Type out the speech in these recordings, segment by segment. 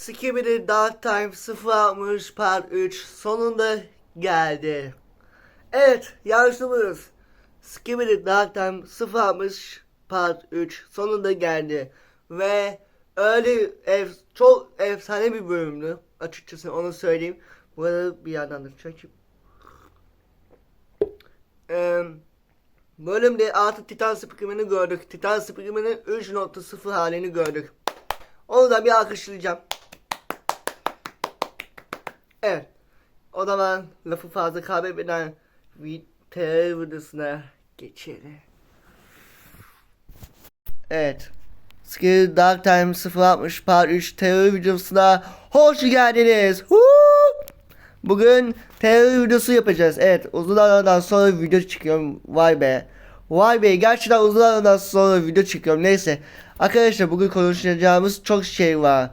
Skibidi Dark Time 060 Part 3 sonunda geldi. Evet yarışmamız Skibidi Dark Time 060 Part 3 sonunda geldi. Ve öyle ev, çok efsane bir bölümdü. Açıkçası onu söyleyeyim. Bu arada bir yandan da çekeyim. Eee Bölümde artık Titan Speakerman'ı gördük. Titan Speakerman'ın 3.0 halini gördük. Onu da bir alkışlayacağım. Evet. O zaman lafı fazla kaybetmeden video videosuna geçelim. Evet. Skill Dark Time 060 Part 3 terör videosuna hoş geldiniz. Woo! Bugün terör videosu yapacağız. Evet uzun aradan sonra video çıkıyorum. Vay be. Vay be gerçekten uzun aradan sonra video çıkıyorum. Neyse. Arkadaşlar bugün konuşacağımız çok şey var.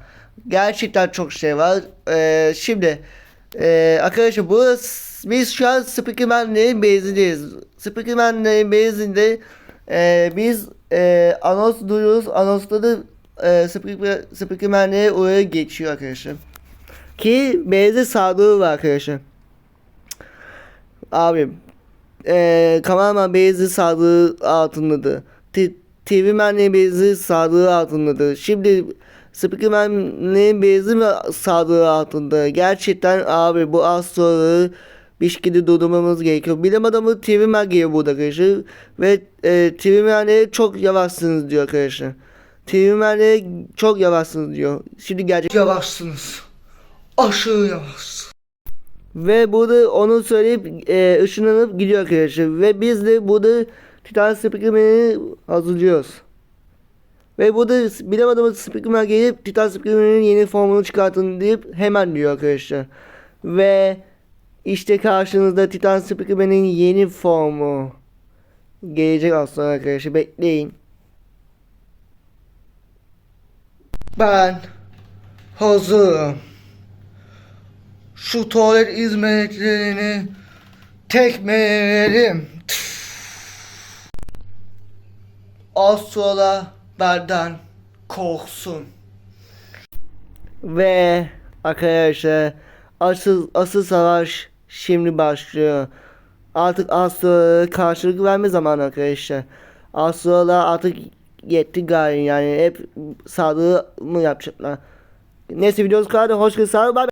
Gerçekten çok şey var. Ee, şimdi ee, arkadaşlar bu biz şu an Speakerman'lerin base'indeyiz. Speakerman'lerin base'inde ee, biz ee, anons duyuyoruz. Anonsda da Speaker, Speakerman'lere oraya geçiyor arkadaşlar. Ki beyze sağlığı var arkadaşlar. Abi eee kameraman beyzi sağlığı altındadı. T- TV Man'le beyzi sağlığı altındadı. Şimdi Speakerman'le beyzi mi sağlığı altında? Gerçekten abi bu az sonra bir şekilde durdurmamız gerekiyor. Bilim adamı TV Man geliyor burada arkadaşlar. Ve e, TV Man'e çok yavaşsınız diyor arkadaşlar. TV Man'e çok yavaşsınız diyor. Şimdi gerçek yavaşsınız. Aşırı yavaş. Ve burada onu söyleyip e, ışınlanıp gidiyor arkadaşlar. Ve biz de burada Titan Speakerman'i hazırlıyoruz. Ve burada bilim adamı Speakerman gelip Titan Speakerman'in yeni formunu çıkartın deyip hemen diyor arkadaşlar. Ve işte karşınızda Titan Speakerman'in yeni formu. Gelecek sonra arkadaşlar bekleyin. Ben hazırım. Şu tuvalet hizmetlerini tekmelerim. Az sonra benden korksun. Ve arkadaşlar asıl asıl savaş şimdi başlıyor. Artık Astro'ya karşılık verme zamanı arkadaşlar. Astro'lar artık yetti galiba yani hep sağlığı mı yapacaklar. Neyse videomuz kadar hoş geldiniz.